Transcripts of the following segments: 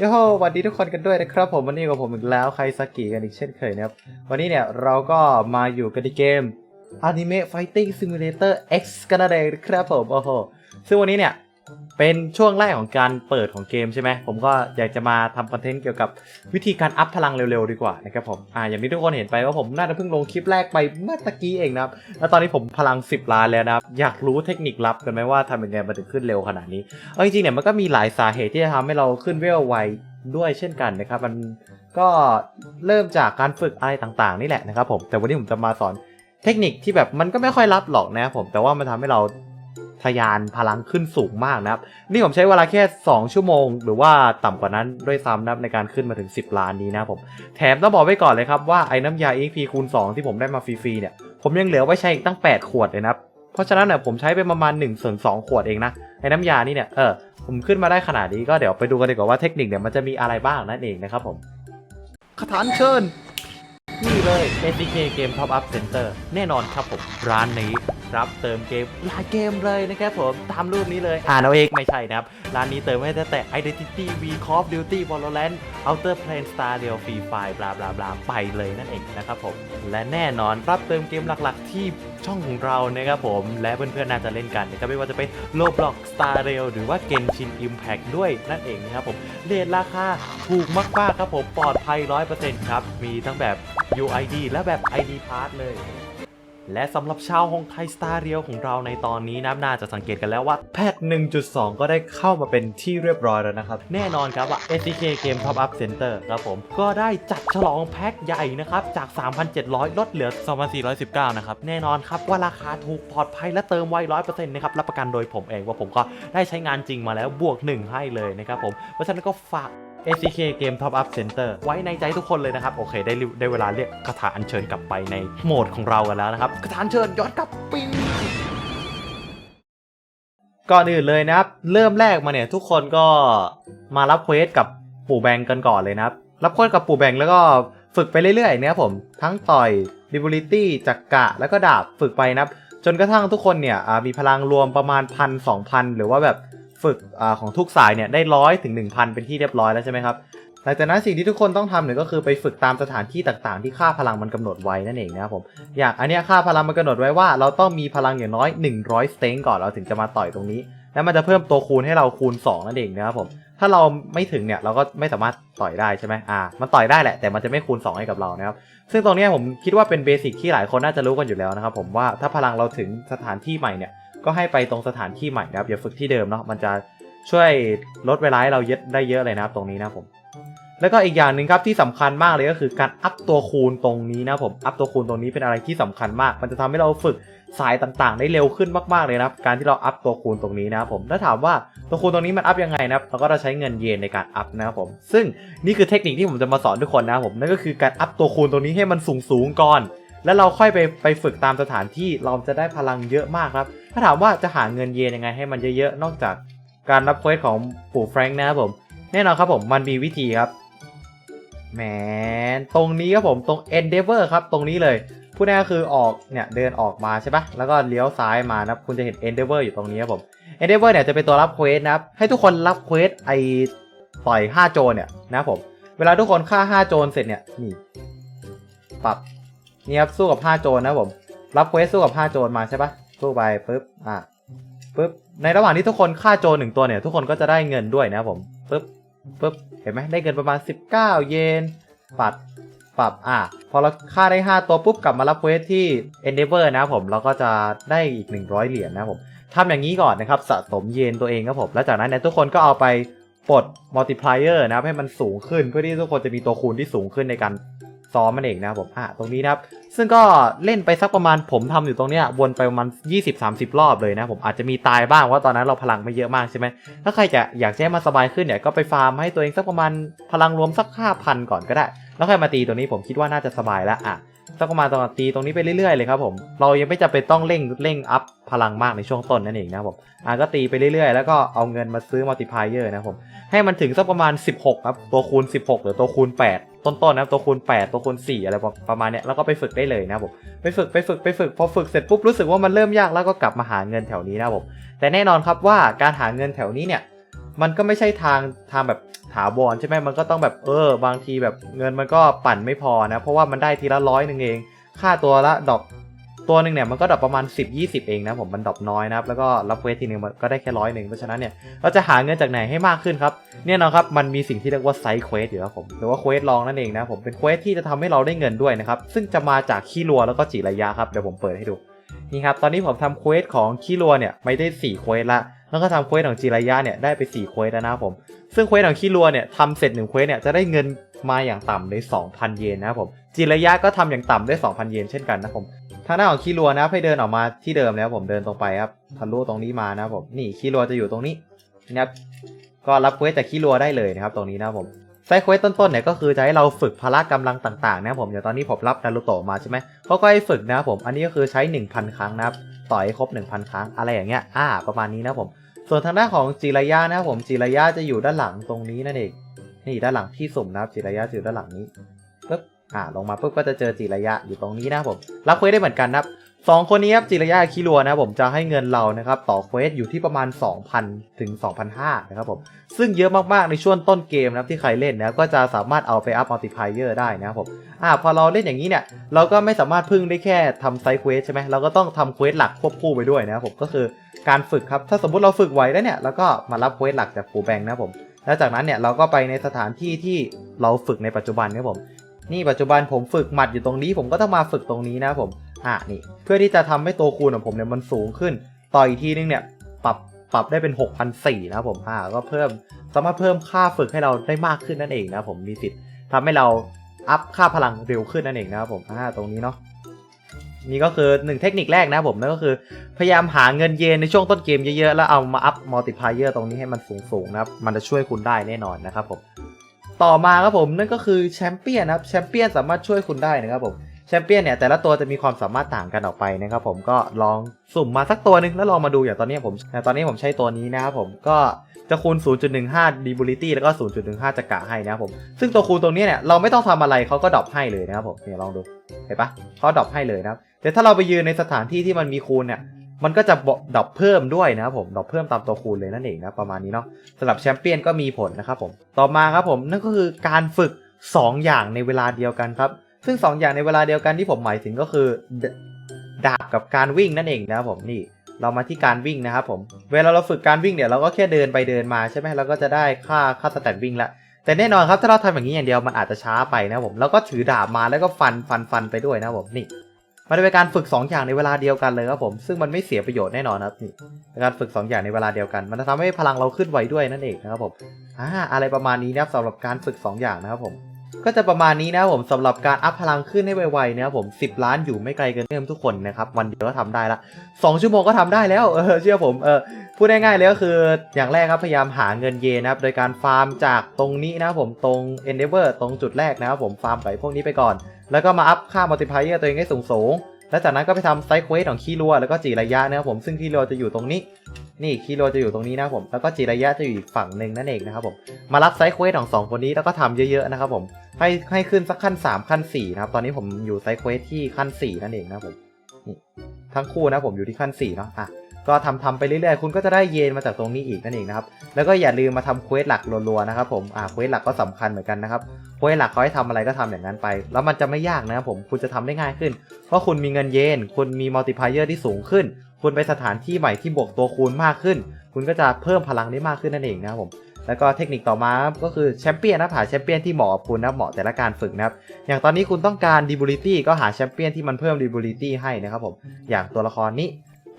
โยโฮสวัสดีทุกคนกันด้วยนะครับผมวันนี้กับผมอีกแล้วใครสกีกันอีกเช่นเคยนะครับ วันนี้เนี่ยเราก็มาอยู่กันในเกม Anime Fighting Simulator X กันนั่นเองครับผมโอ้โหซึ่งวันนี้เนี่ย เป็นช่วงแรกของการเปิดของเกมใช่ไหมผมก็อยากจะมาทำคอนเทนต์เกี่ยวกับวิธีการอัพพลังเร็วๆดีกว่านะครับผมอ่าอย่างที่ทุกคนเห็นไปว่าผมน่าจะเพิ่งลงคลิปแรกไปเมื่อตะกี้เองนะครับแล้วตอนนี้ผมพลัง 10 ล้านแล้วนะครับอยากรู้เทคนิคลับกันไหมว่าทำยังไงมันถึงขึ้นเร็วขนาดนี้เอาจริงๆเนี่ยมันก็มีหลายสาเหตุที่จะทำให้เราขึ้นเวลไวด้วยเช่นกันนะครับมันก็เริ่มจากการฝึกอะไรต่างๆ นี่แหละนะครับผมแต่วันนี้ผมจะมาสอนเทคนิคที่แบบมันก็ไม่ค่อยรับหรอกนะครับผมแต่ว่ามันทำให้เรา ทะยานพลังขึ้นสูงมากนะครับ นี่ผมใช้เวลาแค่ 2 ชั่วโมง หรือว่าต่ำกว่านั้นด้วยซ้ำนะครับในการขึ้นมาถึง 10 ล้านนี้นะครับผม แถมต้องบอกไว้ก่อนเลยครับว่าไอ้น้ำยา EXP คูณ 2 ที่ผมได้มาฟรีๆเนี่ย ผมยังเหลือไว้ใช้อีกตั้ง 8 ขวดเลยนะครับเพราะฉะนั้นเนี่ยผมใช้ไปประมาณ1ส่วน2ขวดเองนะไอ้น้ำยานี่เนี่ยเออผมขึ้นมาได้ขนาดนี้ก็เดี๋ยวไปดูกันดีกว่าว่าเทคนิคเนี่ยมันจะมีอะไรบ้างนั่นเองนะครับผมคาถานเชิญนี่เลย ACK Game Top Up Center แน่นอนครับผม ร้านนี้ รับเติมเกมหลายเกมเลยนะครับผมตามรูปนี้เลยอ่านเอาเองไม่ใช่นะครับ ร้านนี้เติมให้ตั้งแต่ Identity V Call of Duty Valorant Outer Plane Star Rail Free Fire บลาบลาบลาไปเลยนั่นเองนะครับผมและแน่นอนรับเติมเกมหลักๆ ที่ช่องของเรานะครับผมและเพื่อนๆน่าจะเล่นกันนะครับไม่ว่าจะเป็น Roblox Star Rail หรือว่า Genshin Impact ด้วยนั่นเองนะครับผมเรทราคาถูกมากๆครับผมปลอดภัย 100%ครับ มีทั้งแบบ UID และแบบ ID Pass เลย และสำหรับชาวฮงไทยสตาร์เรียวของเราในตอนนี้นะน่าจะสังเกตกันแล้วว่าแพท 1.2 ก็ได้เข้ามาเป็นที่เรียบร้อยแล้วนะครับ แน่นอนครับว่า SDK Game Top Up Center ครับผมก็ได้จัดฉลองแพ็คใหญ่นะครับ จาก 3,700 ลดเหลือ 2,419 นะครับ แน่นอนครับว่าราคาถูกปลอดภัยและเติมไว100%นะครับรับประกันโดยผมเองว่าผมก็ได้ใช้งานจริงมาแล้วบวก 1 ให้เลยนะครับผมเพราะฉะนั้นก็ฝาก SCK Game Top Up Center ไว้ในใจทุกคนเลยนะครับ โอเค ได้ได้เวลาเรียกคาถาอัญเชิญกลับไปในโหมดของเรากันแล้วนะครับคาถาอัญเชิญย้อนกลับปิ้งก่อนอื่นเลยนะครับ เริ่มแรกมาเนี่ยทุกคนก็มารับเควสกับปู่แบงกันก่อนเลยนะครับ รับเควสกับปู่แบงแล้วก็ฝึกไปเรื่อยๆเนะครับผมทั้งต่อย Ability จักกะแล้วก็ดาบฝึกไปนะครับ จนกระทั่งทุกคนเนี่ยมีพลังรวมประมาณพันสองพันหรือว่าแบบ ฝึกอของทุกสายเนี่ยได้ร้อยถึง 1,000 เป็นที่เรียบร้อยแล้วใช่ไหมครับหลังจากนั้นสิ่งที่ทุกคนต้องทำเนี่ยก็คือไปฝึกตามสถานที่ต่างๆ ที่ค่าพลังมันกำหนดไว้นั่นเองนะครับผมอย่างอันนี้ค่าพลังมันกำหนดไว้ว่า เราต้องมีพลังอย่างน้อย 100สเต็งก่อนเราถึงจะมาต่อยตรงนี้ แล้วมันจะเพิ่มตัวคูณให้เราคูณ 2 นั่นเองนะครับผมถ้าเราไม่ถึงเนี่ยเราก็ไม่สามารถต่อยได้ใช่ไหมอ่ามันต่อยได้แหละแต่มันจะไม่คูณ 2 ให้กับเรานะครับซึ่งตรงนี้ผมคิดว่าเป็นเบสิกที่หลายคนน่าจะรู้กันอยู่แล้วนะครับผมว่าถ้าพลังเราถึงสถานที่ใหม่เนี่ย ก็ให้ไปตรงสถานที่ใหม่นะครับอย่าฝึกที่เดิมเนาะมันจะช่วยลดเวลาให้เราเยอะได้เยอะเลยนะครับตรงนี้นะผมแล้วก็อีกอย่างหนึ่งครับที่สำคัญมากเลยก็คือการอัพตัวคูณตรงนี้นะผมอัพตัวคูณตรงนี้เป็นอะไรที่สำคัญมาก มันจะทำให้เราฝึกสายต่างๆ ได้เร็วขึ้นมากๆเลยนะครับการที่เราอัพตัวคูณตรงนี้นะผมถ้าถามว่าตัวคูณตรงนี้มันอัพยังไงนะครับเราก็จะใช้เงินเยนในการอัพนะครับผมซึ่งนี่คือเทคนิคที่ผมจะมาสอนทุกคนนะผมนั่นก็คือการอัพตัวคูณตรงนี้ให้มันสูงๆก่อน แล้วเราค่อยไปไปฝึกตามสถานที่เราจะได้พลังเยอะมากครับ ถ้าถามว่าจะหาเงินเยนยังไงให้มันเยอะๆ นอกจากการรับเควสของปู่แฟรงค์นะครับผม แน่นอนครับผมมันมีวิธีครับแหมตรงนี้ครับผมตรง Endeavor ครับ ตรงนี้เลยพูดง่ายคือออกเนี่ยเดินออกมาใช่ปะแล้วก็เลี้ยวซ้ายมานะครับคุณจะเห็น Endeavor อยู่ตรงนี้ครับผม Endeavor เนี่ยจะเป็นตัวรับเควสนะครับให้ทุกคนรับเควสไอต่อย5โจรเนี่ยนะครับผม เวลาทุกคนฆ่า 5 โจรเสร็จเนี่ยนี่ปรับนี่ครับสู้กับ 5 โจรนะครับผม รับเควสสู้กับ 5 โจรมาใช่ปะ สู้ไปปุ๊บอะปุ๊บในระหว่างที่ทุกคนฆ่าโจรหนึ่งตัวเนี่ย ทุกคนก็จะได้เงินด้วยนะครับผมปุ๊บปุ๊บเห็นไหมได้เงินประมาณ 19 เยนปัดปรับอะพอเราฆ่าได้ 5 ตัวปุ๊บกลับมารับเควสที่ Endeavor นะครับผมเราก็จะได้อีก 100 เหรียญนะครับผมทำอย่างนี้ก่อนนะครับสะสมเยนตัวเองครับผมแล้วจากนั้นเนี่ยทุกคนก็เอาไปปลด multiplier นะครับให้มันสูงขึ้นเพื่อที่ทุกคนจะมีตัวคูณที่สูงขึ้นในการ ซ้อมมันเองนะครับผมอะตรงนี้นะครับ ซึ่งก็เล่นไปสักประมาณผมทำอยู่ตรงเนี้ยวนไปประมาณ 20-30 รอบเลยนะผมอาจจะมีตายบ้างว่าตอนนั้นเราพลังไม่เยอะมากใช่ไหมถ้าใครจะอยากให้มันสบายขึ้นเนี่ยก็ไปฟาร์มให้ตัวเองสักประมาณพลังรวมสัก 5,000 ก่อนก็ได้ แล้วค่อยมาตีตัวนี้ผมคิดว่าน่าจะสบายแล้วอะสักประมาณตอนตีตรงนี้ไปเรื่อยๆเลยครับผม เรายังไม่จำเป็นต้องเร่งเร่งอัพ พลังมากในช่วงต้นนั่นเองนะครับผมอะก็ตีไปเรื่อยๆ แล้วก็เอาเงินมาซื้อมัลติพายเออร์นะครับผมให้มันถึงสักประมาณ 16ครับตัวคูณ 16 หรือตัวคูณ 8 ต้นๆนะครับตัวคูณ 8 ตัวคูณ 4 อะไรประมาณเนี้ยแล้วก็ไปฝึกได้เลยนะครับผมไปฝึกไปฝึกไปฝึกพอฝึกเสร็จปุ๊บรู้สึกว่ามันเริ่มยากแล้วก็กลับมาหาเงินแถวนี้นะครับผมแต่แน่นอนครับว่าการหาเงินแถวนี้เนี่ยมันก็ไม่ใช่ทางทางแบบถาวรใช่ไหมมันก็ต้องแบบเออบางทีแบบเงินมันก็ปั่นไม่พอนะ เพราะว่ามันได้ทีละร้อยหนึ่งเอง ค่าตัวละดอก ตัวหนึ่งเนี่ยมันก็ดรอปประมาณ 10-20 เองนะผมมันดรอปน้อยนะครับแล้วก็รับเควสทีหนึ่งมันก็ได้แค่ร้อยหนึ่งเพราะฉะนั้นเนี่ยเราจะหาเงินจากไหนให้มากขึ้นครับเนี่ยนะครับมันมีสิ่งที่เรียกว่าไซส์เควสอยู่ครับผมหรือว่าเควสลองนั่นเองนะผมเป็นเควสที่จะทำให้เราได้เงินด้วยนะครับซึ่งจะมาจากขี้รัวแล้วก็จิระยะครับเดี๋ยวผมเปิดให้ดูนี่ครับตอนนี้ผมทำเควสของขี้รัวเนี่ยไม่ได้4เควสละแล้วก็ทำเควสของจิระยะเนี่ยได้ไป4เควสแล้วนะครับผมซึ่งเควสของขี้รัวเนี่ยทำเสร็จหนึ่งเควสเนี่ยจะได้เงินมาอย่างต่ำเลย2,000 เยนนะครับผมจิระยะก็ทำอย่างต่ำได้ 2,000 เยนเช่นกันนะครับผม ทางด้าของขี้รัวนะให้เดินออกมาที่เดิมแล้วผมเดินตรงไปครับทะลุตรงนี้มานะผมนี่ขี้รัวจะอยู่ตรงนี้นะครับก็รับเควสจากขี้รัวได้เลยนะครับ ตรงนี้นะผมไซเควสต้นๆเนี่ยก็คือจะให้เราฝึกพละกำลังต่างๆ นะผมอย่างตอนนี้ผมรับนารูโตะมาใช่ไหมเขาก็ให้ฝึกนะผมอันนี้ก็คือใช้ 1,000 ครั้งนะครับต่อยให้ครบ 1,000 ครั้งอะไรอย่างเงี้ยอ่าประมาณนี้นะผม ส่วนทางด้านของจิระยะนะผมจิระยะจะอยู่ด้านหลังตรงนี้นั่นเองนี่ด้านหลังที่สุ่มนะครับจิระยะอยู่ด้านหลังนี้ปึ๊บ อ่าลงมาปุ๊บก็จะเจอจิระยะอยู่ตรงนี้นะผมรับเควสได้เหมือนกันนะครับสองคนนี้ครับจิระยะคิรัวนะผมจะให้เงินเรานะครับต่อเควสอยู่ที่ประมาณ 2,000 ถึง 2,500 นะครับผมซึ่งเยอะมากๆในช่วงต้นเกมนะครับที่ใครเล่นนะก็จะสามารถเอาไปอัพมัลติพายเออร์ได้นะครับผมอ่าพอเราเล่นอย่างนี้เนี่ยเราก็ไม่สามารถพึ่งได้แค่ทำไซด์เควสใช่ไหมเราก็ต้องทำเควสหลักควบคู่ไปด้วยนะครับผมก็คือการฝึกครับถ้าสมมติเราฝึกไหวแล้วเนี่ยแล้วก็มารับเควสหลักจากปูแบงค์นะครับผมแล้วจากนั้นเนี่ยเราก็ไปในสถานที่ที่เราฝึกในปัจจุบันนะครับผม นี่ปัจจุบันผมฝึกหมัดอยู่ตรงนี้ ผมก็ต้องมาฝึกตรงนี้นะผมอ่านี่เพื่อที่จะทำให้ตัวคูณของผมเนี่ยมันสูงขึ้น ต่ออีกทีนึงเนี่ยปรับปรับได้เป็น 6,004นะผมอ่าก็เพิ่มสามารถเพิ่มค่าฝึกให้เราได้มากขึ้นนั่นเองนะผมมีสิทธิ์ทำให้เราอัพค่าพลังเร็วขึ้นนั่นเองนะครับผมอ่าตรงนี้เนาะนี่ก็คือหนึ่งเทคนิคแรกนะผมนั่นก็คือ พยายามหาเงินเยนในช่วงต้นเกมเยอะๆ แล้วเอามาอัพมัลติพายเออร์ตรงนี้ให้มันสูงๆนะครับ มันจะช่วยคุณได้แน่นอนนะครับผม ต่อมาครับผมนั่นก็คือแชมเปี้ยนครับแชมเปี้ยนสามารถช่วยคุณได้นะครับผมแชมเปี้ยนเนี่ยแต่ละตัวจะมีความสามารถต่างกันออกไปนะครับผมก็ลองสุ่มมาสักตัวหนึ่งแล้วลองมาดูอย่างตอนนี้ผมตอนนี้ผมใช้ตัวนี้นะครับผมก็จะคูณ 0.15 Debility แล้วก็ 0.15จักะให้นะครับผม ซึ่งตัวคูณตรงนี้เนี่ยเราไม่ต้องทำอะไรเขาก็ดรอปให้เลยนะครับผมเนี่ยลองดูเห็นปะเขาดรอปให้เลยนะครับแต่ถ้าเราไปยืนในสถานที่ที่มันมีคูณเนี่ย มันก็จะดรอปเพิ่มด้วยนะครับผมดรอปเพิ่มตามตัวคูณเลยนั่นเองนะประมาณนี้เนาะสำหรับแชมเปี้ยนก็มีผลนะครับผมต่อมาครับผมนั่นก็คือการฝึก 2 อย่างในเวลาเดียวกันครับซึ่ง 2 อย่างในเวลาเดียวกันที่ผมหมายถึงก็คือดาบกับการวิ่งนั่นเองนะครับผมนี่เรามาที่การวิ่งนะครับผม เวลาเราฝึกการวิ่งเนี่ยเราก็แค่เดินไปเดินมาใช่ไหมเราก็จะได้ค่าค่าสแตทวิ่งละแต่แน่นอนครับถ้าเราทำอย่างนี้อย่างเดียวมันอาจจะช้าไปนะผมแล้วก็ถือดาบมาแล้วก็ฟันฟันฟันไปด้วยนะผมนี่ มันเป็นการฝึก 2 อย่างในเวลาเดียวกันเลยครับผม ซึ่งมันไม่เสียประโยชน์แน่นอนครับนี่เป็นการฝึก 2 อย่างในเวลาเดียวกัน มันจะทำให้พลังเราขึ้นไวด้วยนั่นเองนะครับผมอ่าอะไรประมาณนี้นะครับสำหรับการฝึก 2 อย่างนะครับผมก็จะประมาณนี้นะครับผมสำหรับการอัพพลังขึ้นให้ไวๆนะครับผม 10 ล้านอยู่ไม่ไกลเกินเอื้อมทุกคนนะครับ วันเดียวก็ทำได้ละ 2 ชั่วโมงก็ทำได้แล้วเออเชื่อผมเออ พูดง่ายๆเลยก็คืออย่างแรกครับพยายามหาเงินเยนนะครับ โดยการฟาร์มจากตรงนี้นะครับผมตรง Endeavor ตรงจุดแรกนะครับผมฟาร์มไปพวกนี้ไปก่อน แล้วก็มาอัพค่า multiplier ตัวเองให้สูงๆ แล้วจากนั้นก็ไปทำไซค์เควสของคีรัวแล้วก็จีระยะนะครับผมซึ่งคีรัวจะอยู่ตรงนี้ นี่คีรัวจะอยู่ตรงนี้นะครับผมแล้วก็จีระยะจะอยู่อีกฝั่งหนึ่งนั่นเองนะครับผมมารับไซค์เควสของสองคนนี้แล้วก็ทำเยอะๆนะครับผมให้ให้ขึ้นสักขั้น 3 ขั้น4นะครับตอนนี้ผมอยู่ไซค์เควสที่ขั้น 4 นั่นเองนะครับผมนี่ทั้งคู่นะผมอยู่ที่ขั้น4เนาะอะ ก็ทำทำไปเรื่อยๆ คุณก็จะได้เยนมาจากตรงนี้อีกนั่นเองนะครับ แล้วก็อย่าลืมมาทำเควสหลักรัวๆนะครับผมอ่าเควสหลักก็สำคัญเหมือนกันนะครับเควสหลักเขาให้ทำอะไรก็ทำอย่างนั้นไป แล้วมันจะไม่ยากนะครับผมคุณจะทำได้ง่ายขึ้น เพราะคุณมีเงินเยน คุณมีมัลติพายเออร์ที่สูงขึ้น คุณไปสถานที่ใหม่ที่บวกตัวคูณมากขึ้น คุณก็จะเพิ่มพลังได้มากขึ้นนั่นเองนะครับผมแล้วก็เทคนิคต่อมาก็คือแชมเปี้ยนนะหาแชมเปี้ยนที่เหมาะกับคุณนะเหมาะแต่ละการฝึกนะครับ อย่างตอนนี้คุณต้องการดีบูลิตี้ก็หาแชมเปี้ยนที่มันเพิ่มดีบูลิตี้ให้นะครับผมอย่างตัวละครนี้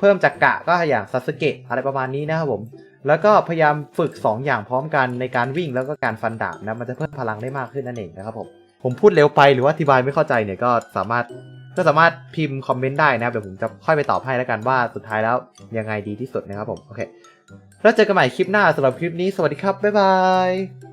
เพิ่มจากกะก็อย่างซาสึเกะอะไรประมาณนี้นะครับผม แล้วก็พยายามฝึก 2 อย่างพร้อมกันในการวิ่งแล้วก็การฟันดาบนะมันจะเพิ่มพลังได้มากขึ้นนั่นเองนะครับผมผมพูดเร็วไปหรือว่าอธิบายไม่เข้าใจเนี่ยก็สามารถก็สามารถพิมพ์คอมเมนต์ได้นะครับเดี๋ยวผมจะค่อยไปตอบให้แล้วกันว่าสุดท้ายแล้วยังไงดีที่สุดนะครับผมโอเคแล้วเจอกันใหม่คลิปหน้าสำหรับคลิปนี้สวัสดีครับบ๊ายบาย